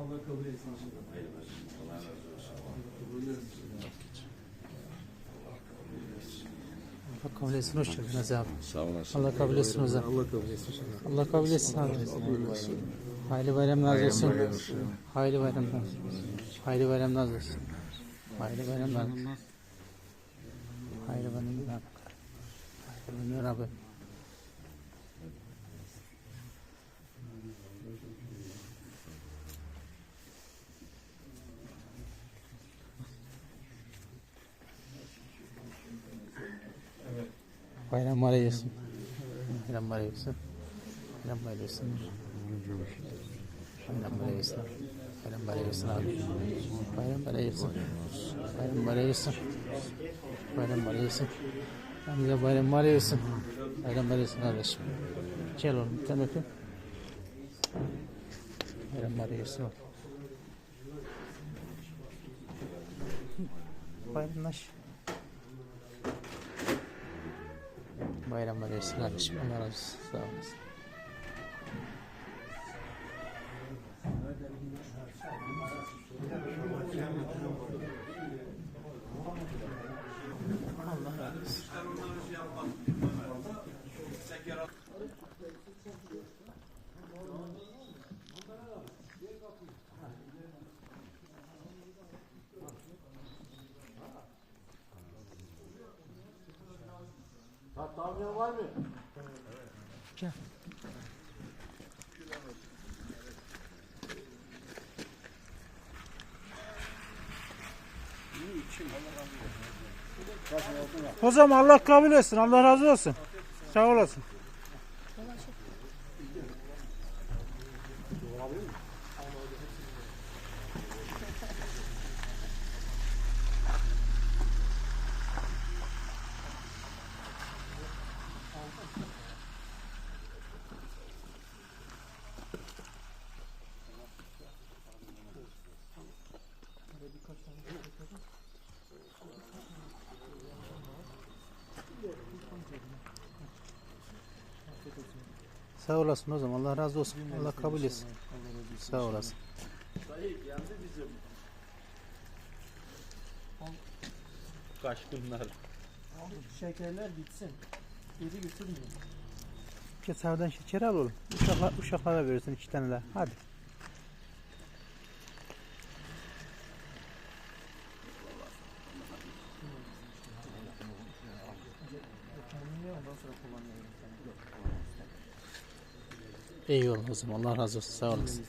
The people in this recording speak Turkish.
Allah kabul etsin inşallah. Allah kabul etsin. Hoş geldiniz abi. Sağ olasın. Allah kabul etsin hocam. Allah kabul etsin. Allah kabul etsin abi. Hayırlı bayramlar olsun. Hayırlı bayramlar. Hayırlı bayramlar olsun. Hayırlı bayramlar. Hayırlı bayramlar. Hayırlı bayramlar abi. Bayram var olsun. Bayram var olsun. Bayram var olsun. Bayram var olsun. Bayram var olsun abi. Bayram var olsun. Bayram var olsun. Bayram var olsun. Hamza bayram var olsun. Bayram var olsun kardeşim. Gel oğlum sen öpün. Bayram var olsun. Bayramlaş. Bayramlar olsun kardeşim. Allah razı olsun. Sağ olasın. Allah razı olsun. Gel. Hocam Allah kabul etsin. Allah razı olsun. Sağ olasın. Sağ olasın o zaman. Allah razı olsun. Allah kabul etsin. Sağ olasın. Kaç günler? Şekerler bitsin. Geri. Bir sağdan şeker al oğlum. Uşakla, uşaklara verirsin iki tane daha. Hadi. İyi ol o zaman. Allah razı olsun. Sağ olasın.